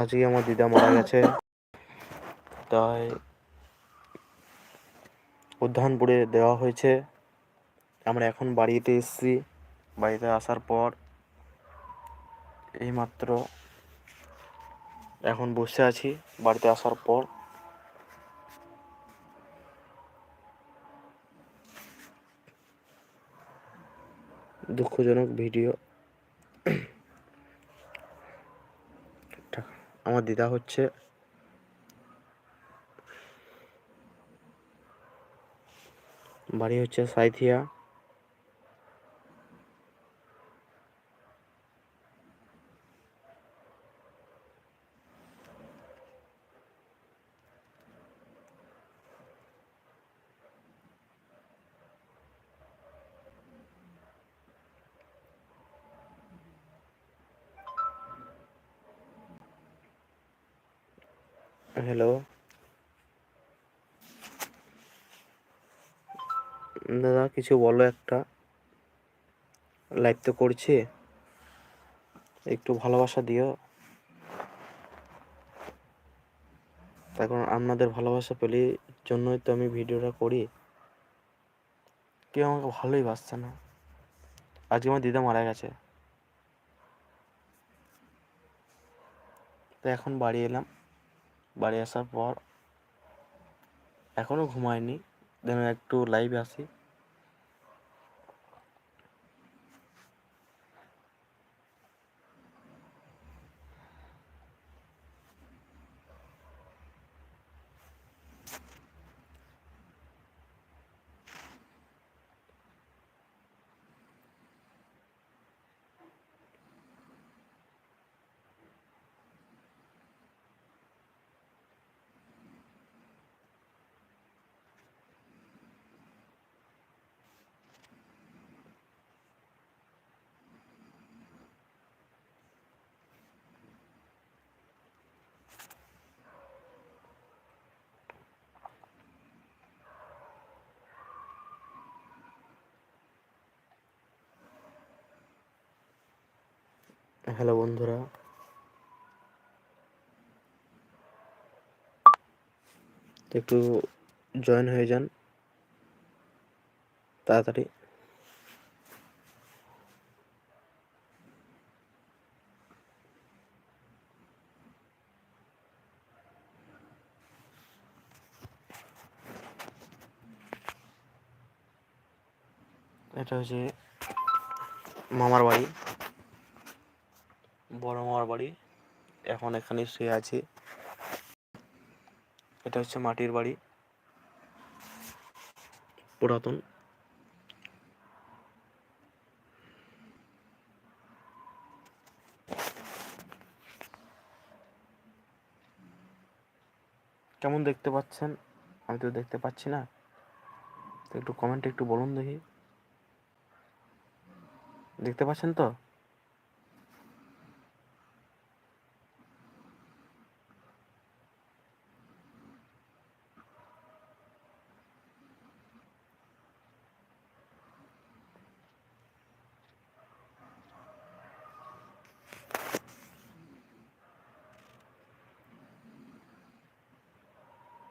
আজকে আমার দিদা মারা গেছে। তাই উদ্যানপুরে দেওয়া হয়েছে। আমরা এখন বাড়িতে এসেছি। বাড়িতে আসার পর এইমাত্র এখন বসে আছি। বাড়িতে আসার পর দুঃখজনক ভিডিও আমার দিদা হচ্ছে। বাড়ি হচ্ছে সাইথিয়া। হ্যালো। দাদা, কিছু বলো একটা। লাইভ তো করছি। একটু ভালোবাসা দিও। এখন আপনাদের ভালোবাসা পেলে জন্যই তো আমি ভিডিওটা করি। কেউ আমাকে ভালোই বাসছে না। আজকে আমার দিদা মারা গেছে। তো এখন বাড়ি এলাম। বাড়ি আসার পর এখনও ঘুমাইনি যেন একটু লাইভে আসি হ্যালো বন্ধুরা। একটু জয়েন হয়ে যান। তাড়াতাড়ি। এটা হচ্ছে মামার বাড়ি। বড় মামার বাড়ি। এখন এখানে শুয়ে আছি। এটা হচ্ছে মাটির বাড়ি। পুরাতন। কেমন দেখতে পাচ্ছেন? আমি তো দেখতে পাচ্ছি না। তো একটু কমেন্টে একটু বলুন দেখি। দেখতে পাচ্ছেন তো?